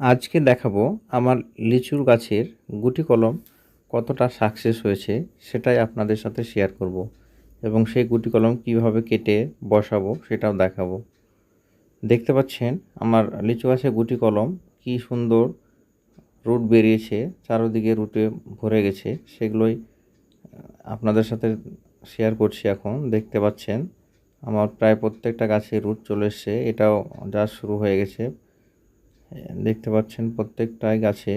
আজকে দেখাবো আমার লিচুর গাছের গুটি কলম কতটা সাকসেস হয়েছে সেটাই আপনাদের সাথে শেয়ার করব এবং সেই গুটি কলম কীভাবে কেটে বসাবো সেটাও দেখাবো। দেখতে পাচ্ছেন আমার লিচু গাছে গুটি কলম কি সুন্দর রুট বেরিয়েছে, চারোদিকে রুটে ভরে গেছে, সেগুলোই আপনাদের সাথে শেয়ার করছি এখন। দেখতে পাচ্ছেন আমার প্রায় প্রত্যেকটা গাছে রুট চলে এসছে, এটাও যা শুরু হয়ে গেছে। দেখতে পাচ্ছেন প্রত্যেকটাই গাছে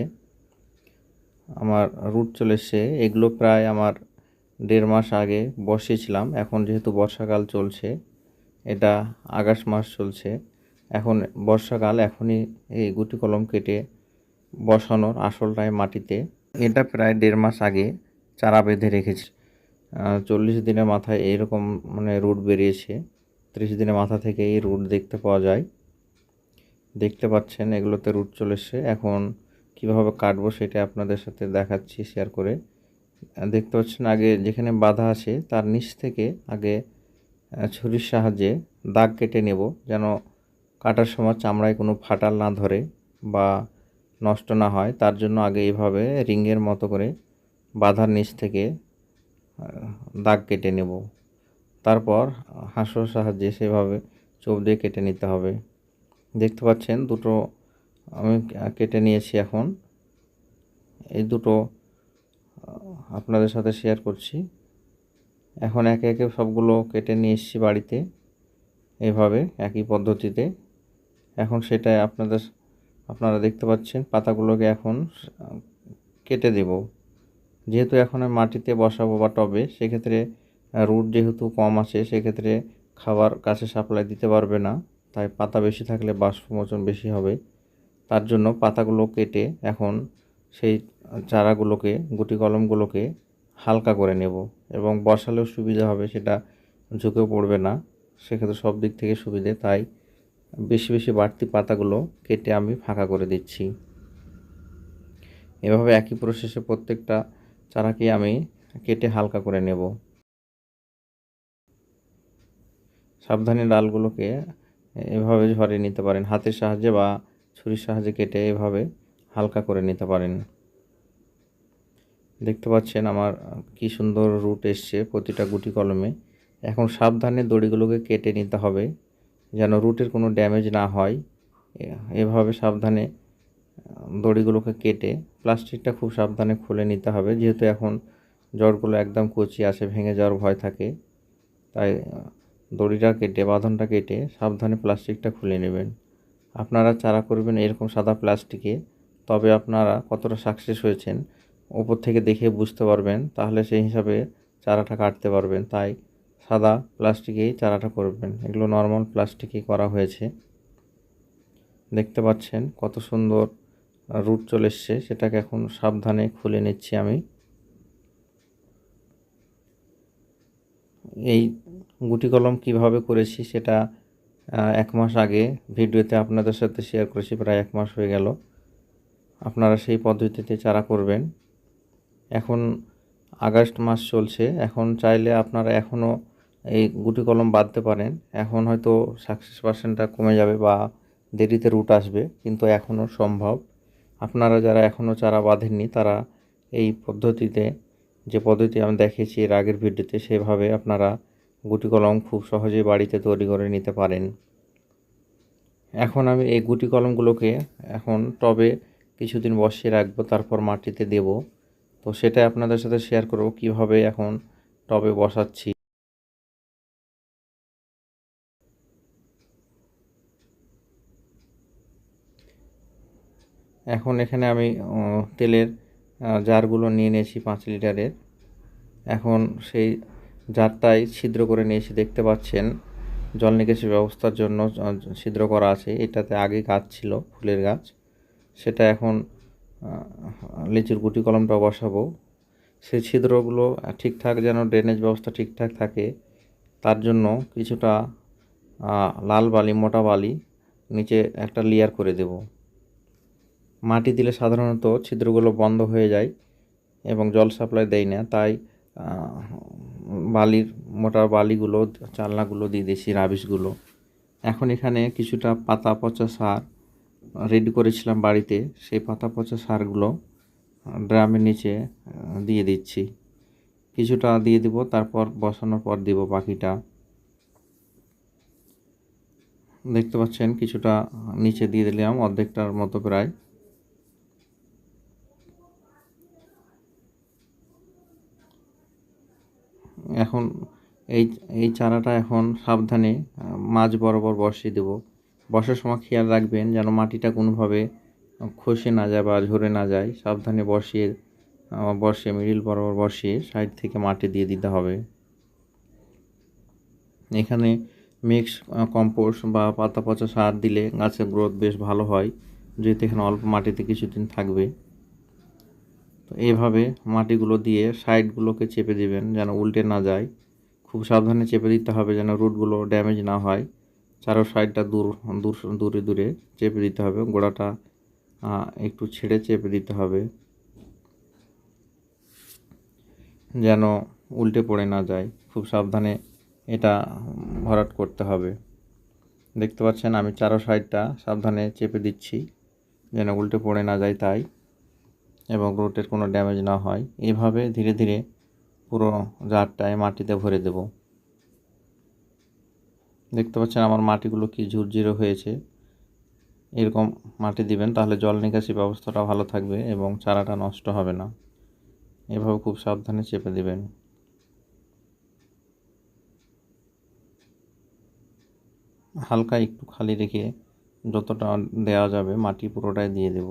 আমার রুট চলে এসছে। এগুলো প্রায় আমার দেড় মাস আগে বসিয়েছিলাম। এখন যেহেতু বর্ষাকাল চলছে, এটা আগস্ট মাস চলছে, এখন বর্ষাকাল, এখনই এই গুটি কলম কেটে বসানোর আসলটায় মাটিতে। এটা প্রায় দেড় মাস আগে চারা বেঁধে রেখেছি। চল্লিশ দিনের মাথায় এইরকম মানে রুট বেরিয়েছে। ত্রিশ দিনের মাথা থেকে এই রুট দেখতে পাওয়া যায়। দেখতে পাচ্ছেন এগুলোতে রুট চলে এসছে। এখন কীভাবে কাটবো সেটা আপনাদের সাথে দেখাচ্ছি শেয়ার করে। দেখতে পাচ্ছেন আগে যেখানে বাধা আছে, তার নিচ থেকে আগে ছুরির সাহায্যে দাগ কেটে নেব, যেন কাটার সময় চামড়ায় কোনো ফাটাল না ধরে বা নষ্ট না হয়। তার জন্য আগে এইভাবে রিংয়ের মতো করে বাধার নিচ থেকে দাগ কেটে নেব। তারপর হাঁসোর সাহায্যে সেভাবে চোখ দিয়ে কেটে নিতে হবে। দেখতে পাচ্ছেন দুটো আমি কেটে নিয়েছি এখন। এই দুটো আপনাদের সাথে শেয়ার করছি। এখন একে একে সবগুলো কেটে নিয়ে এসেছি বাড়িতে, এভাবে, একই পদ্ধতিতে। এখন সেটাই আপনাদের, আপনারা দেখতে পাচ্ছেন, পাতাগুলোকে এখন কেটে দেব। যেহেতু এখন মাটিতে বসাবো বা টবে, সেক্ষেত্রে রুট যেহেতু কম আছে, সেক্ষেত্রে খাবার কাছে সাপ্লাই দিতে পারবে না। তাই পাতা বেশি থাকলে বাষ্পমোচন বেশি হবে। তার জন্য পাতাগুলো কেটে এখন সেই চারাগুলোকে, গুটি কলমগুলোকে হালকা করে নেব এবং বসালেও সুবিধা হবে, সেটা ঝুঁকে পড়বে না। সেক্ষেত্রে সব দিক থেকে সুবিধে, তাই বেশি বেশি বাড়তি পাতাগুলো কেটে আমি ফাঁকা করে দিচ্ছি। এভাবে একই প্রসেসে প্রত্যেকটা চারাকে আমি কেটে হালকা করে নেব। সাবধানে ডালগুলোকে এভাবে ঝরে নিতে পারেন। হাতের সাহায্যে বা ছুরির সাহায্যে কেটে এভাবে হালকা করে নিতে পারেন। দেখতে পাচ্ছেন আমার কি সুন্দর রুট এসছে প্রতিটা গুটি কলমে। এখন সাবধানে দড়িগুলোকে কেটে নিতে হবে যেন রুটের কোনো ড্যামেজ না হয়। এভাবে সাবধানে দড়িগুলোকে কেটে প্লাস্টিকটা খুব সাবধানে খুলে নিতে হবে। যেহেতু এখন জড়গুলো একদম কচি আসে ভেঙে যাওয়ার ভয় থাকে। তাই দড়িটা কেটে, বাঁধনটা কেটে সাবধানে প্লাস্টিকটা খুলে নেবেন। আপনারা চারা করবেন এরকম সাদা প্লাস্টিকে, তবে আপনারা কতটা সাকসেস হয়েছেন ওপর থেকে দেখে বুঝতে পারবেন, তাহলে সেই হিসাবে চারাটা কাটতে পারবেন। তাই সাদা প্লাস্টিকেই চারাটা করবেন। এগুলো নর্মাল প্লাস্টিকই করা হয়েছে। দেখতে পাচ্ছেন কত সুন্দর রুট চলে এসছে, সেটাকে এখন সাবধানে খুলে নিচ্ছি আমি। এই গুটি কলম কীভাবে করেছি সেটা এক মাস আগে ভিডিওতে আপনাদের সাথে শেয়ার করেছি, প্রায় এক মাস হয়ে গেল। আপনারা সেই পদ্ধতিতে চারা করবেন। এখন আগস্ট মাস চলছে, এখন চাইলে আপনারা এখনও এই গুটি কলম বাঁধতে পারেন। এখন হয়তো সাকসেস পার্সেন্টটা কমে যাবে বা দেরিতে রুট আসবে, কিন্তু এখনও সম্ভব। আপনারা যারা এখনও চারা বাঁধেননি, তারা এই পদ্ধতিতে, যে পদ্ধতি আমি দেখিয়েছি এর আগের ভিডিওতে, সেভাবে আপনারা গুটি কলম খুব সহজেই বাড়িতে তৈরি করে নিতে পারেন। এখন আমি এই গুটি কলমগুলোকে এখন টবে কিছুদিন বসিয়ে রাখব, তারপর মাটিতে দেব। তো সেটা আপনাদের সাথে শেয়ার করব, কীভাবে এখন টবে বসাচ্ছি। এখন এখানে আমি তেলের জারগুলো নিয়ে নিয়েছি পাঁচ লিটারের। এখন সেই জারটাই ছিদ্র করে নিয়েছি দেখতে পাচ্ছেন, জল নিকাশি ব্যবস্থার জন্য ছিদ্র করা আছে। এটাতে আগে গাছ ছিল, ফুলের গাছ। সেটা এখন লিচুর গুটি কলমটা বসাবো। সেই ছিদ্রগুলো ঠিকঠাক যেন ড্রেনেজ ব্যবস্থা ঠিকঠাক থাকে, তার জন্য কিছুটা লাল বালি, মোটা বালি নিচে একটা লেয়ার করে দেব। মাটি দিলে সাধারণত ছিদ্রগুলো বন্ধ হয়ে যায় এবং জল সাপ্লাই দেয় না। তাই বালির, মোটা বালিগুলো, চালনাগুলো দিয়ে দিয়েছি, রাবিশগুলো। এখন এখানে কিছুটা পাতা পচা সার রেডি করেছিলাম বাড়িতে। সেই পাতা পচা সারগুলো ড্রামের নিচে দিয়ে দিচ্ছি। কিছুটা দিয়ে দিব, তারপর বসানোর পর দিব পাখিটা দেখতে পাচ্ছেন, কিছুটা নিচে দিয়ে দিলাম অর্ধেকটার মতো প্রায়। এখন এই এই চারাটা এখন সাবধানে মাঝ বরাবর বসিয়ে দেব। বসার সময় খেয়াল রাখবেন যেন মাটিটা কোনোভাবে খসে না যায় বা ঝরে না যায়। সাবধানে বসিয়ে বসিয়ে, মিডিল বরাবর বসিয়ে সাইড থেকে মাটি দিয়ে দিতে হবে। এখানে মিক্স কম্পোস্ট বা পাতা পচা সার দিলে গাছের গ্রোথ বেশ ভালো হয়, যেহেতু এখানে অল্প মাটিতে কিছুদিন থাকবে। তো এইভাবে মাটিগুলো দিয়ে সাইডগুলোকে চেপে দিবেন যেন উল্টে না যায়। খুব সাবধানে চেপে দিতে হবে যেন রুটগুলো ড্যামেজ না হয়। চারো সাইডটা দূর দূর, দূরে দূরে চেপে দিতে হবে। গোড়াটা একটু ছেড়ে চেপে দিতে হবে। যেন উল্টে পড়ে না যায়। খুব সাবধানে এটা ভরাট করতে হবে। দেখতে পাচ্ছেন আমি চারো সাইডটা সাবধানে চেপে দিচ্ছি। যেন উল্টে পড়ে না যায় তাই। এবং রুটের কোনো ড্যামেজ না হয়, এভাবে ধীরে ধীরে পুরো জারটায় মাটিতে ভরে দেব। দেখতে পাচ্ছেন আমার মাটিগুলো কি ঝুরঝিরে হয়েছে। এরকম মাটি দিবেন, তাহলে জল নিকাশি ব্যবস্থাটা ভালো থাকবে এবং চারাটা নষ্ট হবে না। এভাবে খুব সাবধানে চেপে দিবেন। হালকা একটু খালি রেখে যতটা দেওয়া যাবে মাটি পুরোটাই দিয়ে দেব।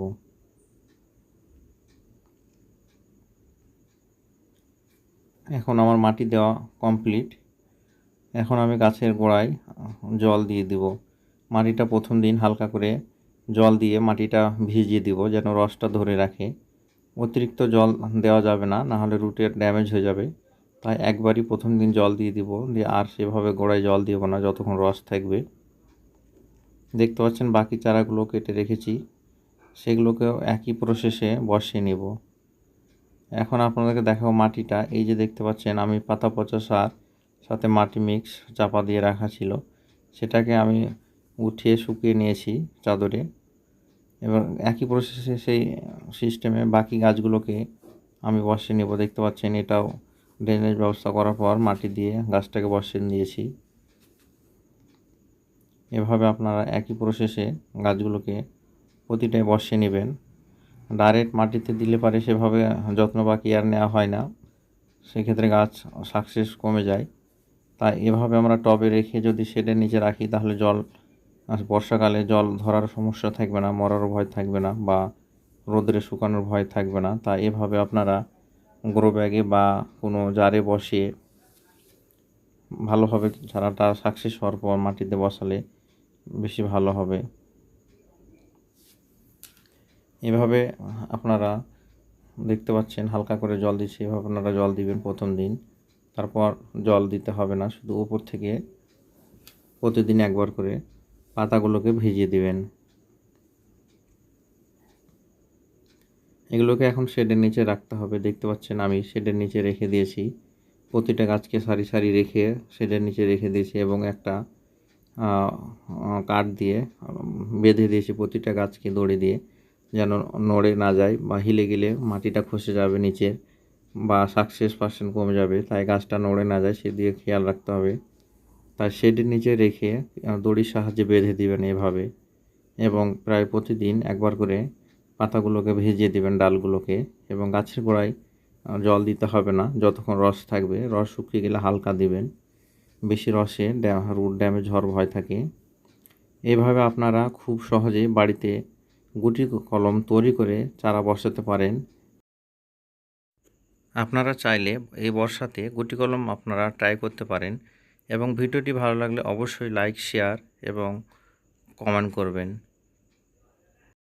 এখন আমার মাটি দেওয়া কমপ্লিট এখন আমি গাছের গোড়ায় জল দিয়ে দিব। মাটিটা প্রথম দিন হালকা করে জল দিয়ে মাটিটা ভিজিয়ে দিব যেন রসটা ধরে রাখে। অতিরিক্ত জল দেওয়া যাবে না না হলে রুটের ড্যামেজ হয়ে যাবে। তাই একবারই প্রথম দিন জল দিয়ে দিব, দিয়ে আর সেভাবে গোড়ায় জল দিব না যতক্ষণ রস থাকবে। দেখতে পাচ্ছেন বাকি চারাগুলো কেটে রেখেছি। সেগুলোকেও একই প্রসেসে বসিয়ে নেব। এখন আপনাদেরকে দেখাবো মাটিটা। এই যে দেখতে পাচ্ছেন, আমি পাতা পচা সার, সাথে মাটি মিক্স চাপা দিয়ে রাখা ছিল। সেটাকে আমি উঠিয়ে শুকিয়ে নিয়েছি চাদরে। এবং একই প্রসেসে সেই সিস্টেমে বাকি গাছগুলোকে আমি বসিয়ে নেব। দেখতে পাচ্ছেন, এটাও ড্রেনেজ ব্যবস্থা করার পর মাটি দিয়ে গাছটাকে বসিয়ে দিয়েছি এভাবে আপনারা একই প্রসেসে গাছগুলোকে প্রতিটাই বসিয়ে নেবেন। ডাইরেক্ট মাটিতে দিলে পারে সেভাবে যত্ন বা কেয়ার নেওয়া হয় না। সেক্ষেত্রে গাছ সাকসেস কমে যায়। তাই এভাবে আমরা টবে রেখে যদি শেডের নিচে রাখি, তাহলে জল বর্ষাকালে জল ধরার সমস্যা থাকবে না, মরারও ভয় থাকবে না বা রোদরে শুকানোর ভয় থাকবে না। তাই এভাবে আপনারা গ্রো ব্যাগে বা কোনো জারে বসিয়ে ভালোভাবে চারাটা সাকসেস হওয়ার পর মাটিতে বসালে বেশি ভালো হবে। এভাবে আপনারা দেখতে পাচ্ছেন, হালকা করে জল দিচ্ছি। এভাবে আপনারা জল দিবেন প্রথম দিন। তারপর জল দিতে হবে না, শুধু উপর থেকে প্রতিদিন একবার করে পাতাগুলোকে ভিজিয়ে দিবেন। এগুলোকে এখন শেডের নিচে রাখতে হবে। দেখতে পাচ্ছেন, আমি শেডের নিচে রেখে দিয়েছি। প্রতিটা গাছকে সারি সারি রেখে শেডের নিচে রেখে দিয়েছি এবং একটা কাঠ দিয়ে বেঁধে দিয়েছি প্রতিটা গাছকে দড়ি দিয়ে। যেন নড়ে না যায় বা হিলে গেলে মাটিটা খসে যাবে নিচে বা সাকসেস পার্সেন্ট কমে যাবে, তাই গাছটা নড়ে না যায় সেদিকে খেয়াল রাখতে হবে। তাই শেডের নিচে রেখে দড়ির সাহায্যে বেঁধে দিবেন এভাবে এবং প্রায় প্রতিদিন একবার করে পাতাগুলোকে ভেজিয়ে দিবেন ডালগুলোকে এবং গাছের গোড়ায় জল দিতে হবে না, যতক্ষণ রস থাকবে। রস শুকিয়ে গেলে হালকা দিবেন। বেশি রসে রুট ড্যামেজ হওয়ার ভয় থাকে। এভাবে আপনারা খুব সহজে বাড়িতে গুটি কলম তৈরি করে চারা বসাতে পারেন। আপনারা চাইলে এই বর্ষাতে গুটি কলম আপনারা ট্রাই করতে পারেন এবং ভিডিওটি ভালো লাগলে অবশ্যই লাইক শেয়ার এবং কমেন্ট করবেন।